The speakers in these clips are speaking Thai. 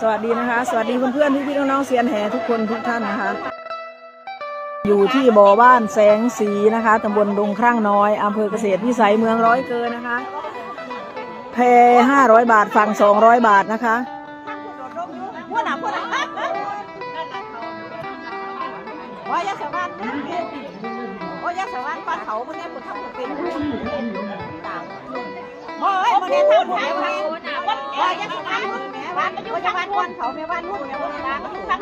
สวัสดีนะคะ สวัสดีเพื่อนๆพี่ๆน้องๆเซียนแห่ทุกคนทุกท่านนะคะ อยู่ที่บ่อบ้านแสงสีนะคะตำบลดงครั่งน้อยอำเภอเกษตรวิสัยเมืองร้อยเกินนะคะแพห้าร้อยบาทฝั่งสองร้อยบาทนะคะพวกหนาสวรรค์โอ้ยักษ์สวรรค์ปลาเขาพวกนี้ผมทำเป็นต่างโอ้ยมันเนี่ยทำเป็นว่ายักษ์สวรรค์ แม่วันก็อยู่จังหวัดวันเขาแม่วันลูกแม่วันลาก็อยู่ฟัง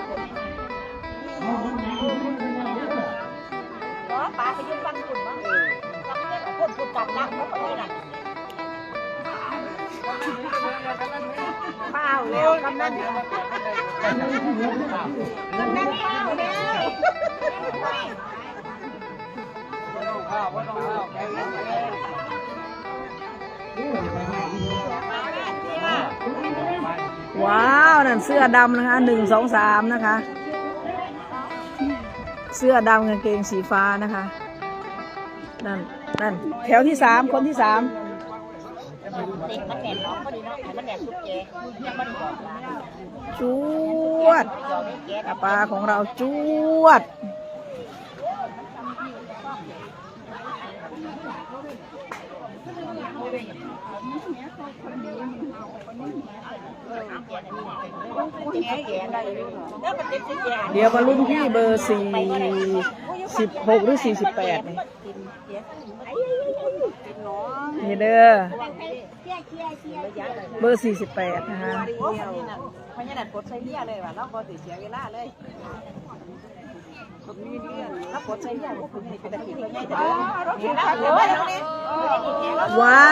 อ๋อปลาไปยืนฟังคุณบ้างเออฟังเรื่องคนพูดกันรักเขาคนนี้น่ะเปล่าแล้วกำนันเนี่ยกำนันเปล่าแล้วว้าว ว้าว นั่นเสื้อดำนะคะหนึ่งสองสามนะคะ เสื้อดำกางเกงสีฟ้านะคะ นั่น นั่น แถวที่สามคนที่สามเด็กมันแหนมน้องพอดีเนาะมันแหนมทุกแกยังมันบอกว่าจวดปลาของเราจวด แกแกได้อยู่แล้วมัน เดี๋ยวมารุ่นพี่เบอร์สี่สิบหกหรือสี่สิบแปดนี่นี่เด้อเบอร์สี่สิบแปดนะคะโอ้ยนี่น่ะพญานาคกดใส่เลียเลยว่ะเราบ่ติเสียเวลาเลย วกดใส่เลียพวกคุณนี่เป็นตะกี้เป็นไงแต่เราวเดี๋ยวไว้ตรงนี้ว้า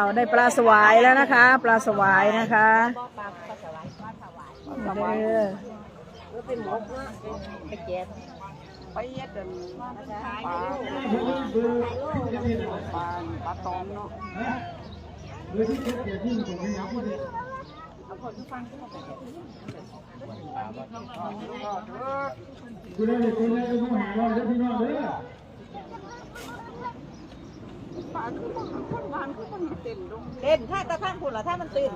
ว ได้ปลาสวายแล้วนะคะ ปลาสวายนะคะเด้อเป็นหมกนะไปแกะไปเย็ดกันปลาปลาปลาตอมเนาะ คุณได้คุณได้ก็ต้องหาเราจะพี่น้องเด้อเต้นถ้าตะข้างคุณล่ะถ้ามันตื่น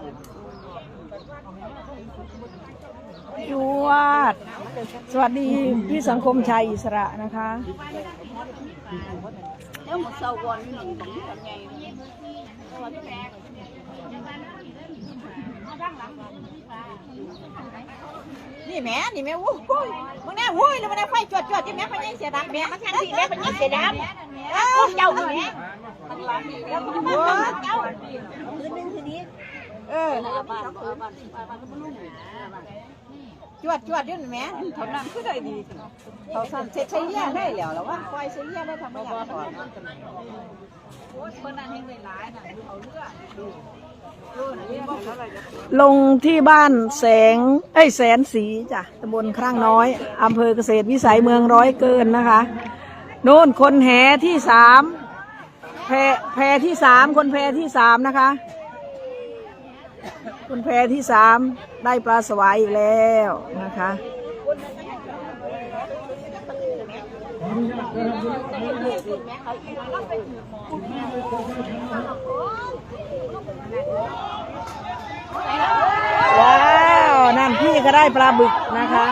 จวด สวัสดีพี่สังคมชัยอิสระนะคะแล้วมันเศร้าก่อนนี่ตรงนี้ทำไง นี่แม่นี่แม่วุ้ยมึงแน่วุ้ยแล้วมันแน่ไฟจวดจวดที่แม่พญาเสียดำแม่มาทางที่แม่พญาเสียดำเอ้าเจ้านี่แม่โอ้เจ้าคืนนึงคืนนี้เออจวดจวดยุ่นแม่เขานั่งคือได้ดีเขาสั่นเสร็จใช้เยี่ยได้แล้วแล้วว่าคอยใช้เยี่ยได้ทำไมอย่างก่อน ลงที่บ้านแสงเอ้ยแสนสีจ้ะตำบลครั่งน้อยอำเภอเกษตรวิสัยเมืองร้อยเกินนะคะ โน่นคนแห่ที่สามแพแพที่สามคนแพที่สามนะคะ คนแพที่สามได้ปลาสวายอีกแล้วนะคะ ว้าว นั่น พี่ก็ได้ปลาบึกนะคะ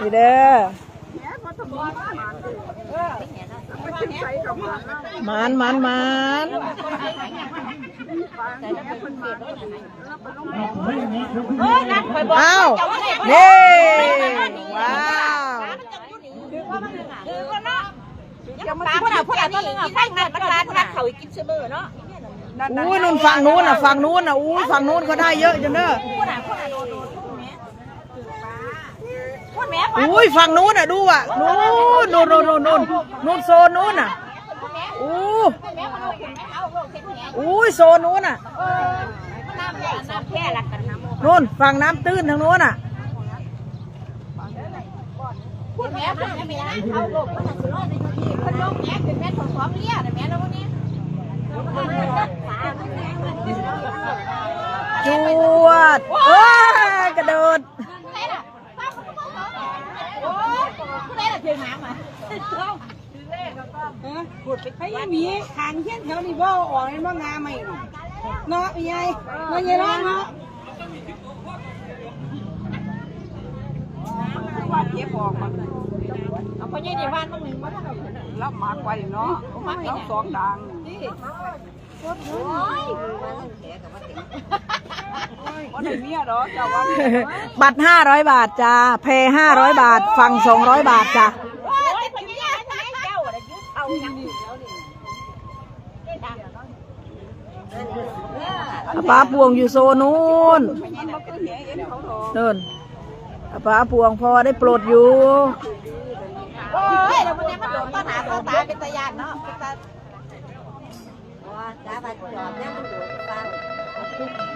นี่เด้อมานมานมานอ้าวนี่ว้าวยังมาพูดอะพูดอะต้นนึงอะฟังนัดมันร้านนัดเขาอีกกินเสมอเนาะอุ้นู่นฝั่งนู้นอะฝั่งนู้นอะอุ้ฝั่งนู้นก็ได้เยอะจังเด้อพูดอะพูดอะโดนโดนพูดแม่พูดแม่ อุ้ยฝั่งนู้นอะดูอะนู้นนู้นนู้นนู้นนู้นนู้นโซนนู้นอะอู้แม่มันเอาคุณแม่เอาโรคเส้นแม่อุ้ยโซนนู้นอะเออน้ำใหญ่น้ำแค่หลักกันน้ำนู้นฝั่งน้ำตื้นทางนู้นอะพูดแม่พูดแม่ไม่ได้เอาโรคมันจะรอดในทีคนโรคแม่เป็นแม่ของซ้อมเลี้ยนะแม่แล้ววันนี้จวดว้ายกระโดด ใช่ล่ะป้าเขาก็บอกโอ้ผู้ใดล่ะเพียงน้ำอะ พูดไปให้มีขางเที่ยนแถวนี้บ่ออกเลยบ่งาใหมเนาะพี่ใหญ่เนาะยายร้องเนาะเก็บออกมันเอาพอยี่นี่บ้านมึงหนึ่งมาเท่าไหร่รับมากไว้เนาะมักเราสองดังนี่โอ้ยมาตั้งแขกับว่าเต็บัตรห้าร้อยบาทจ้าเพห้าร้อยบาท ฟังสองร้อยบาทจ้า โอ้ยพอยี่นี่ใช้เจ้า อะไรยึดเอาอย่างนี้แล้วนี่ป้าพวงอยู่โซนนู้นพอยี่มันก็เหี้ยเอ็นเขาโถนู่นป้าพวงพอได้ปลดอยู่โอ้ยแล้วมันนี่ยมันโดนต้นหาต้นตาเป็นตะยานเนาะเป็นตาว่าจ้าบัดจอบเนี่ยมันโดดฟังโอ้ยแล้วมันเนี่ยบ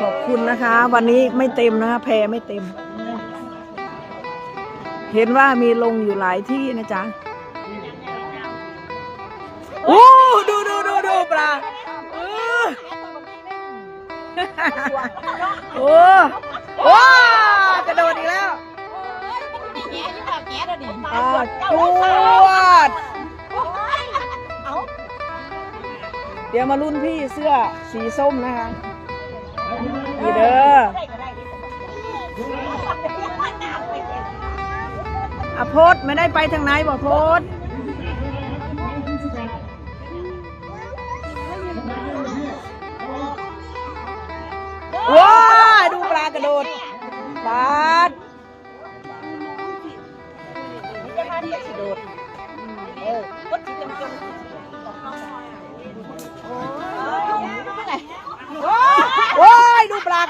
ขอบคุณนะคะ วันนี้ไม่เต็มนะคะแพรไม่เต็ม เห็นว่ามีลงอยู่หลายที่นะจ๊ะโอ้ดูดูดูดูปลาเออโอ้โอ้กระโดดอีกแล้วแง่ยิ่งแบบแง่เดี๋ยวนี้อ่าจวด ดี๋ยวมารุ่นพี่เสื้อสีส้มนะคะนี่เด้ออะโพดไม่ได้ไปทางไหนบอกโพด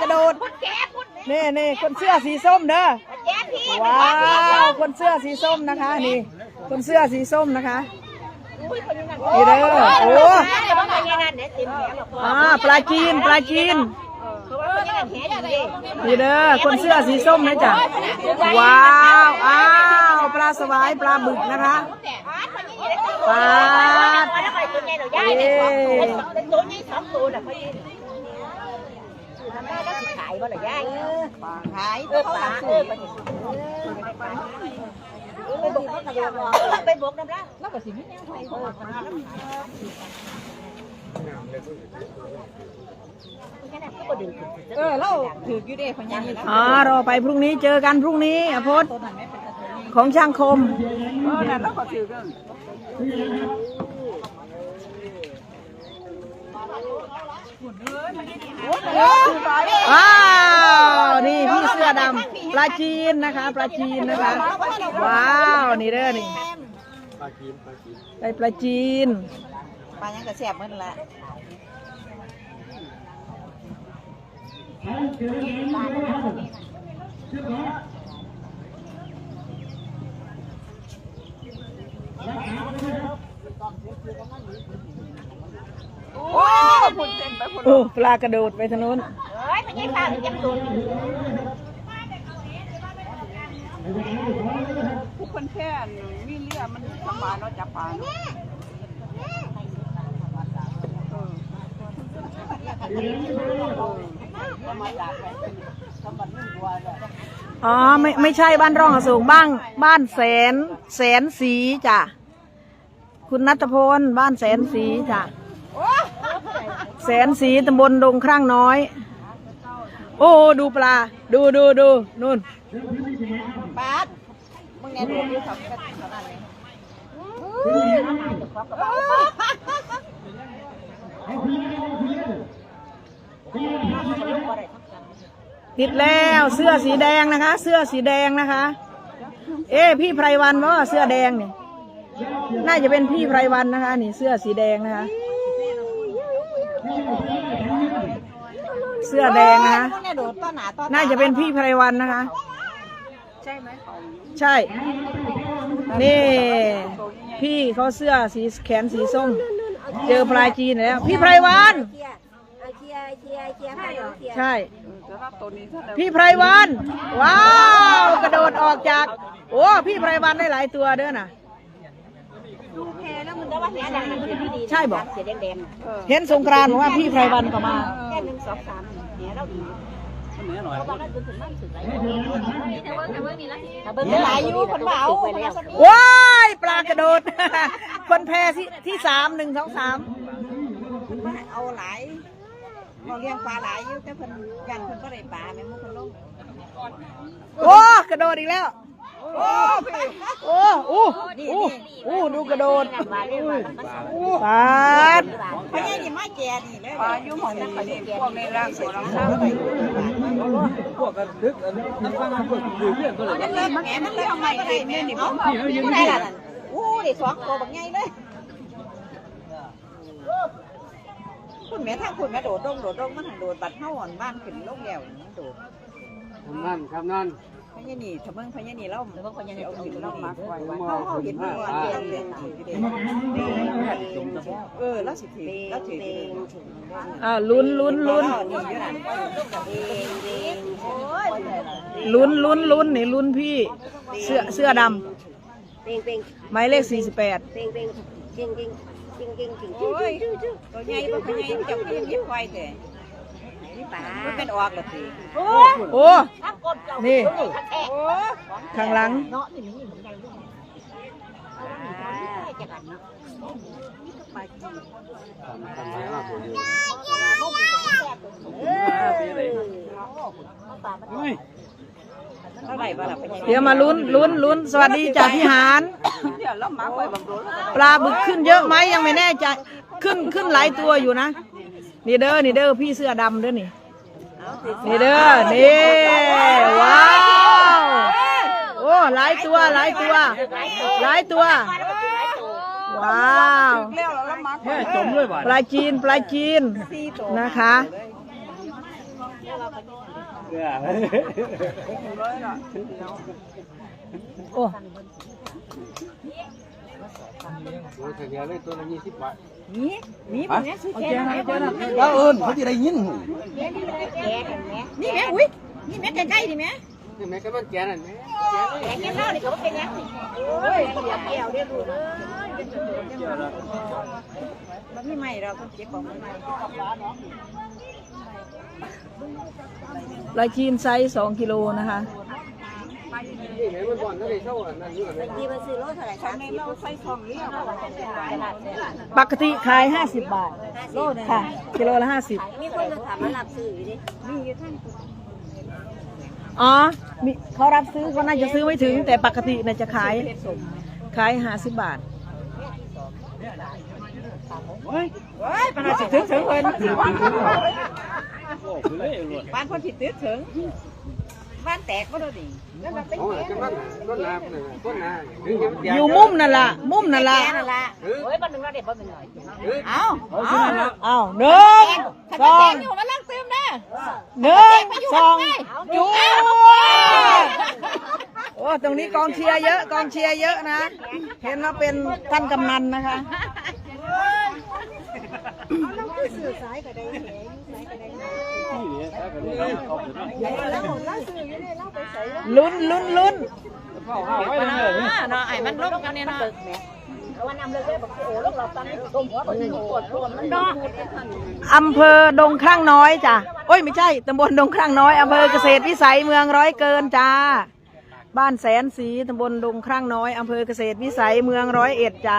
ระโดด แก่พุ่นนี่นี่คนเสื้อสีส้มเด้อ แก่พี่ว้าว คนเสื้อสีส้มนะคะ นี่ คนเสื้อสีส้มนะคะนี่เด้อ โอ้เดี๋ยวมันเป็นยังไงเนี่ยติมแหนหรอกอ่าปลาจีน ปลาจีนคือว่าเป็นยังไงแหนอยู่ดินี่เด้อ คนเสื้อสีส้มนะจ๊ะ ว้าว อ้าว ปลาสวาย ปลาบึกนะคะปลาดแล้วไปตัวใหญ่เราย่ายเนี่ยสองตัวตัวใหญ่สองตัวน่ะพี่ ทำได้แล้วสิขายบ่ล่ะย่ายขายเออปลาเออไปบุกไปบุกน้ำละแล้วก็สิมีแนวไปเออปลาแล้วขายเออเราถืออยู่เด้พญานี่อ๋อรอไปพรุ่งนี้เจอกันพรุ่งนี้อภพศของช่างคมเออนั่นเราก็ถือกัน ว้าว นี่พี่เสื้อดำปลาจีนนะคะปลาจีนนะคะ ว้าว นี่เด้อนี่ไปปลาจีนปลายังกระแสบมันละ โอ้พุ่นเส้นไปพุ่นโอ้ปลากระโดดไปทางนู้นเฮ้ยพญาปลายังโดนผู้คนแค่มีเรือมันสบายเราจับปลาเนาะอ๋อไม่ไม่ใช่บ้านร่องอสูงบ้าง บ้านแสน แสนสีจ้ะ คุณนัทพลบ้านแสนสีจ้ะ แสนสีตำบลดงครั่งน้อย โอ้ดูปลา ดูดูดูนู่นปาดมึงเนี่ยดูดูเขากันขนาดนี้ติดแล้วเสื้อสีแดงนะคะ เสื้อสีแดงนะคะ เอ๊ะพี่ไพรวันว่าเสื้อแดงนี่น่าจะเป็นพี่ไพรวันนะคะ นี่เสื้อสีแดงนะคะ เสื้อแดงนะคะมึงเนี่ยโดดต้นหนาต้นน่าจะเป็นพี่ไพรวันนะคะ ใช่ไหมใช่ นี่ พี่เขาเสื้อสีแขนสีส้ม เจอปลายจีนแล้ว พี่ไพรวัน เคลียร์เอาเคลียร์เคลียร์เคลียร์ให้เหรอเคลียร์ใช่จะรับตัวนี้ถ้าเดินพี่ไพรวัน ว้าว กระโดดออกจาก โอ้ พี่ไพรวันได้หลายตัวเด้อน่ะ ใช่บอกเสียแดงเห็นสงกรานต์บอกว่าพี่ไพรวันก็มาๆแค่หนึ่งสองสามแหนเราดีเบิ้งหลายอยู่คนเบาคนละสนิทว้ายปลากระโดด คนแพ้ที่ที่สามหนึ่งสองสามมันเอาหลายเขาเลี้ยงปลาหลายอยู่แต่เพิ่นยันเพิ่นบ่ได้ปลาแม่มุกเพิ่นลงโอ้กระโดดอีกแล้ว โอ้โอ้อู้อู้อู้ดูกระโดดปาดพราะงี้นี่มาแก่นี่เลยปาอยู่หมองนี่พวกในร่างใส่รองเท้าไปพวกกันดึกอันนั้นฟังพวกดื้อเพื่อนตัวเลยมันเลิกแหมมันเลิกทำไมก็ได้แม่ยนี่บ่ผู้ใดล่ะนั่นอู้ได้สองตัวบักใหญ่เลยคุณแม่ถ้าคุณแม่โดดดงโดดดงมันหันโดดบัดเฮาอ่อนบ้านขึ้นลงแล้วมันโดดนั่นครับนั่น ญานี่ถ้าเบิ่งพญานี่เราเบิ่งพญานี่เอาหินเรามาไว้ไว้เฮาเฮาเห็นมันว่าเด่นเด่นเด่นเออแล้วสิถือแล้วถืออ้าวลุ้นลุ้นลุ้นนี่อยู่นั่นลุ้นลุ้นลุ้นนี่ลุ้นพี่เสื้อเสื้อดเป่งเป่งำหมายเลขสี่สิบแปดเป่งเป่งจริงจริงจริงจริงจริงโอ้ยตัวใหญ่บ่พญานี่จับกินยิ้มไว้แต่นี่ป่า มันเป็นออกแล้วสิโอ้นี่โอ้ข้างหลังเท่าไหร่บ่ล่ะพญาเดี๋ยวมาลุ้นลุ้นลุ้นสวัสดีจ่าพี่หารเดี๋ยวเรามาไว้บางโดนปลาบึกขึ้นเยอะไหมยังไม่แน่ใจ ขึ้นขึ้นหลายตัวอยู่นะ นี่เด้อนี่เด้อพี่เสื้อดำเด้อนี่นี่เด้อนี่ว้าวโอ้หลายตัวหลายตัวหลายตัว ว้าวแล้วเรามาแค่จมด้วยบ่ปลาจีนปลาจีนนะคะโอ้ โอ้ยเดียวเลยตัวละยี่สิบบาทนี่นี่พญาสิแก่นะแล้วเอิญเขาจะได้ยินนี่แม่อุ้ยนี่แม่ใกล้ๆดิแม่นี่แม่ก็มันแกนั่นแม่แกเล่านี่ก็บ่เป็นหยังนี่โอ้ยเสียแก้วเด้อลูกเอ้ยมันไม่ไหม้เราต้องเก็บของมันไหม้ปลาจีนไซส์สองกิโลนะคะ นี่แม่มันบ่อนก็ได้เท่าอันนั้นอยู่แม่ที่มันซื้อรถเท่าไหร่สามสิบเราใส่ซองเลี้ยงปกติขาย 50 บาทค่ะ กิโลละ 50 มีคนมาถามมารับซื้ออยู่ดิอ๋อมีเขารับซื้อเขาน่าจะซื้อไม่ถึง แต่ปกติน่าจะขาย ขาย 50 บาทเฮ้ยปานสิถึงถึงเพิ่นโอ้คือเลยหมดบ้านคนสิตึกถึง บ้านแตกบ่โดนดิโอ้ยจะมันต้นนาเนี่ยต้นนาถึงจะมันแก่อยู่มุมนั่นล่ะ มุมนั่นล่ะแกนั่นล่ะเฮ้ยบ้านนึงเราเด็ดบ้านนึงเอ้าเอาสินั่นละอ้าวหนึ่งสองอยู่มาลังตื้มนะหนึ่งสองจูดโอ้ตรงนี้กองเชียร์เยอะ กองเชียร์เยอะนะ เห็นว่าเป็นท่านกำนันนะคะนี่ ลุ้นลุ้นลุ้นเข้าเข้าไว้เลยเนี่ยเนาะไอ้มันลงกันเนี่ยเนาะอำเภอดงครั่งน้อยจ้ะโอ้ยไม่ใช่ตำบลดงครั่งน้อยอำเภอเกษตรวิสัยเมืองร้อยเกินจ้า บ้านแสนสีตำบลดงครั่งน้อยอำเภอเกษตรวิสัยเมืองร้อยเอ็ดจ้า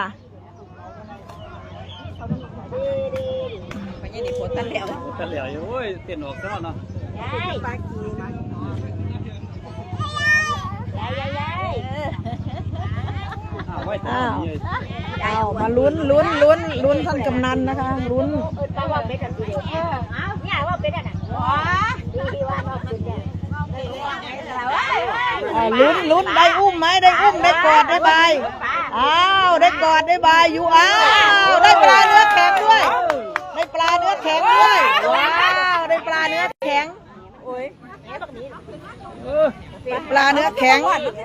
พญานี่ฝนตันแล้วตะเหลียวอยู่โอ้ยเต้นออกซะเนาะ ยายยายยายยายอ้าวไว้ตานี่เอามาลุ้นลุ้นลุ้นลุ้นท่านกำนันนะคะลุ้นเออป้าว่าเป็นกันเดียวเอออ้าวเนี่ยว่าเป็นอะน่ะดีว่าว่าเป็นเนี่ยอ่าลุ้นลุ้นได้อุ้มไหมได้อุ้มได้กอดได้บายอ้าวได้กอดได้บายอยู่อ้าวได้ปลาเนื้อแข็งด้วย ได้ปลาเนื้อแข็งด้วยว้าวได้ปลาเนื้อแข็ง เออปลาเนื้อแข็ง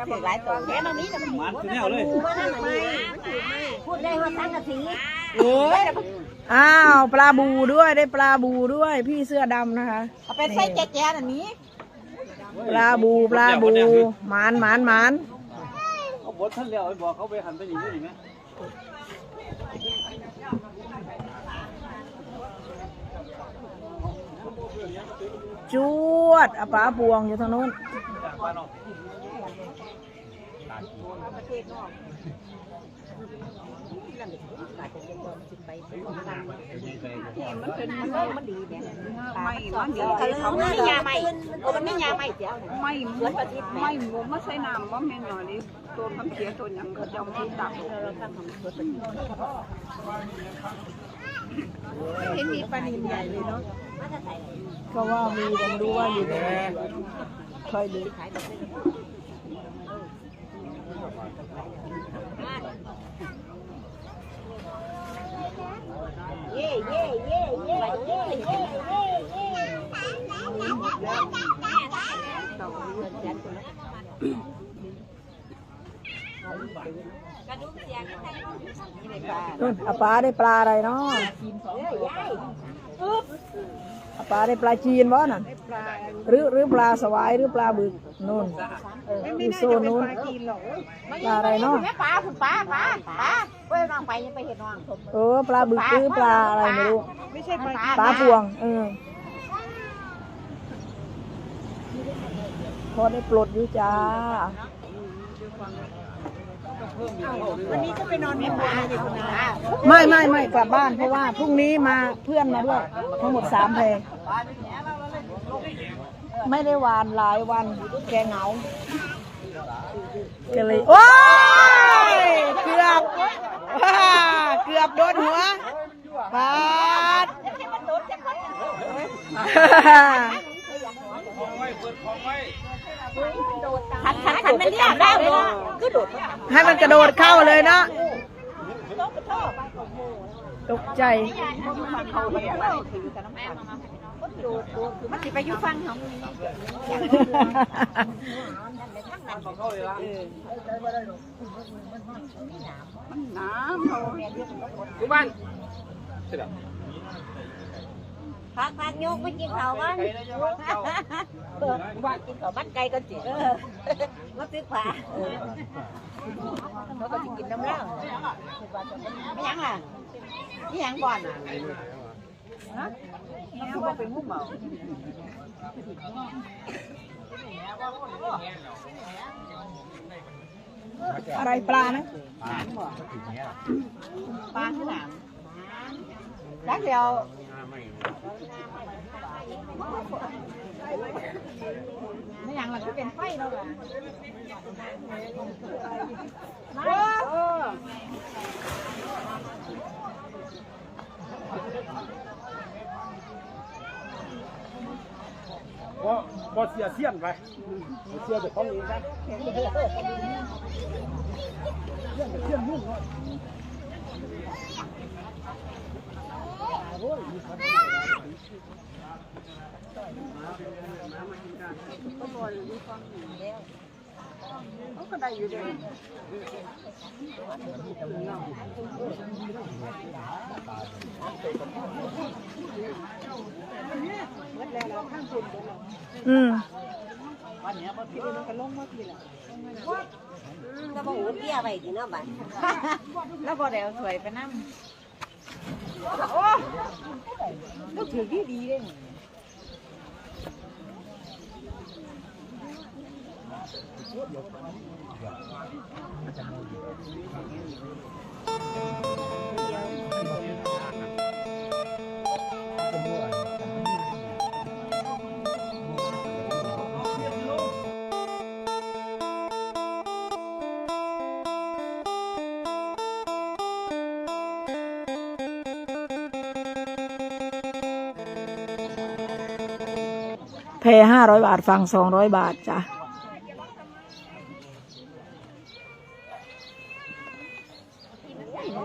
ถือหลายตัวแค่ตรงนี้มันคือแนวเลยพูดได้ว่าสังกะสีอ้าวปลาบูด้วยได้ปลาบูด้วยพี่เสื้อดำนะคะเอาไปใส่แจ๊ๆอันนี้ ปลาบูปลาบูหมานหมานหมานเขาบดท่านแล้วบอกเขาไปหันไปนี่นี่ไหม จวดอป๋าบวงอยู่ทางนู้นไมันดีแบบไม่มันดีเขาไม่ยาไม่มันไม่ยาไม่เจ้าไม่ไม่หมูไม่ใช่น้ำม่าเมนหน่อยนี่ตัวคำเขียตัวยังก็จะมาตักเห็นมีปลาหนินใหญ่เลยเนาะ มาจะใส่ก็ว่ามีแต่ไม่รู้ว่าอยู่ไหนค่อยดูเย่เย่เย่เย่เย่เย่เย่เย่นู่นอาปาได้ปลาอะไรเนาะ อาปาได้ปลาจีนวะน่ะหรือหรือปลาสวายหรือปลาบึกนู่นที่โซนนู้นปลาอะไรเนาะ แม่ปลาคุณปลาปลาปลาเว้ยน้องไปยังไปเห็นน้องเออ ปลาบึกหรือปลาอะไรไม่รู้ ไม่ใช่ปลาปลาพวง เออ พอได้ปลดอยู่จ้า วันนี้ก็ไปนอนในปลาอยู่คุณนาไม่ไม่ไม่กลับบ้านเพราะว่าพรุ่งนี้มาเพื่อนมาด้วยทั้งหมดสามเพลงไม่ได้วานหลายวันแกเหงาก็เลยโอ้ยเกือบเกือบโดนหัวบาดขันขันขันมันเรียกได้ ให้มันกระโดดเข้าเลยเนาะตกใจเขาไปแล้วถือแต่น้ำแ phát phát nhốt với chim cầu con chim cầu bắt cây con chị nó tiếc phà nó có chị kịp đâu đó. Cái nhắn à? Cái nhắn còn à? Nó không có bị mút màu Aray pla nữa. Pla thế nào? Đáng điều ไม่อย่างหลัก็เป็นไฟแล้วล่ะว่าว่เสียเสียนไปเสียจะต้องนี้ครัเสียแต่เสียนยุ่งเลย ก็อยอก็ได้อยู่ดีวยอืมวันนี้พอพี่ก็ลงมาพี่ละแล้วบอกว่าเบี้ยไปกี่น้อบ้านแล้วบอกเดี๋ยวสวยไปนั่ง 哦，那别厉害。也行 แพห้าร้อยบาทฟังสองร้อยบาทจ้ะ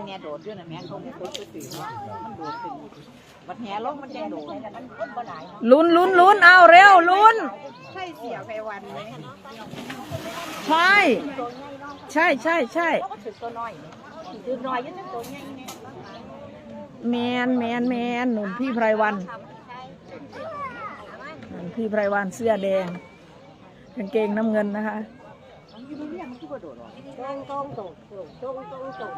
แม่โดดด้วยนะแม่เขาไม่เคยตื่นมันโดดขึ้นบัดแหลงมันยังโดดลุ้นลุ้นลุ้นเอาเร็วลุ้น ใช่เสียไปวันไหมใช่ ใช่ใช่ใช่ถือตัวน้อยถือน้อยยังตัวใหญ่แมนแมนแมนหนุนพี่ไพรวัน พี่ไพรวันเสื้อแดงกางเกงน้ำเงินนะคะตรงตรงตรงตรงตรงตรง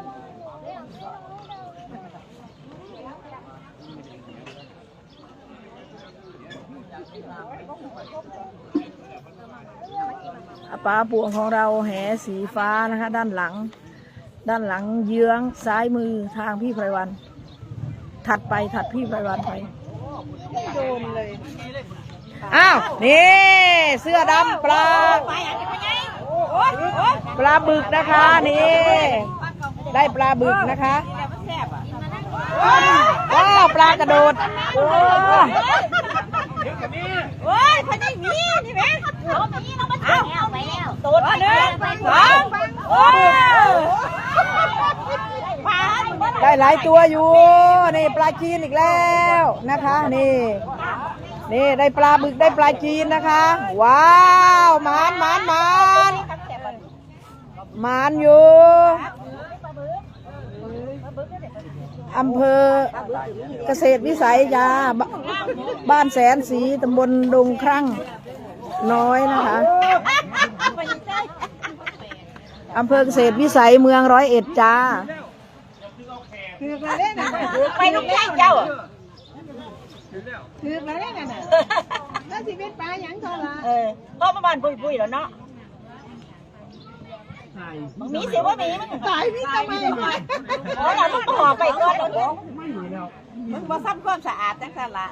อาปวงของเราแหสีฟ้านะคะ ด้านหลัง ด้านหลังเยื้องซ้ายมือทางพี่ไพรวัน ถัดไปถัดพี่ไพรวันไปโดนเลย อ้าวนี่ เสื้อดำปลาปลาบึกนะคะนี่ได้ปลาบึกนะคะว้าวปลากระโดดโอ้โอ้ยพันนี่มีนี่แม่เอามีเอาแล้วไปแล้วตัวหนึ่งสองโอ้ยได้หลายตัวอยู่นี่ปลาจีนอีกแล้วนะคะ นี่ นี่ได้ปลาบึกได้ปลาจีนนะคะ ว้าวมานมานมานมานอยู่อำเภอเกษตรวิสัยยาบบ้านแสนสีตำบลดงครั่งน้อยนะคะอำเภอเกษตรวิสัยเมืองร้อยเอ็ดจ้าไปลูกแก้เจ้า คือมาได้นั่นน่ะแล้วสิเป็นปลาหยังเท่าล่ะเออก็ประมาณปุยๆแล้วเนาะมีเสียว่ามีมึงตายพี่ทำไมวะโอ้ยเราต้องห่อไปก่อนเดี๋ยวมึงมาซ้ำความสะอาดจังสันละ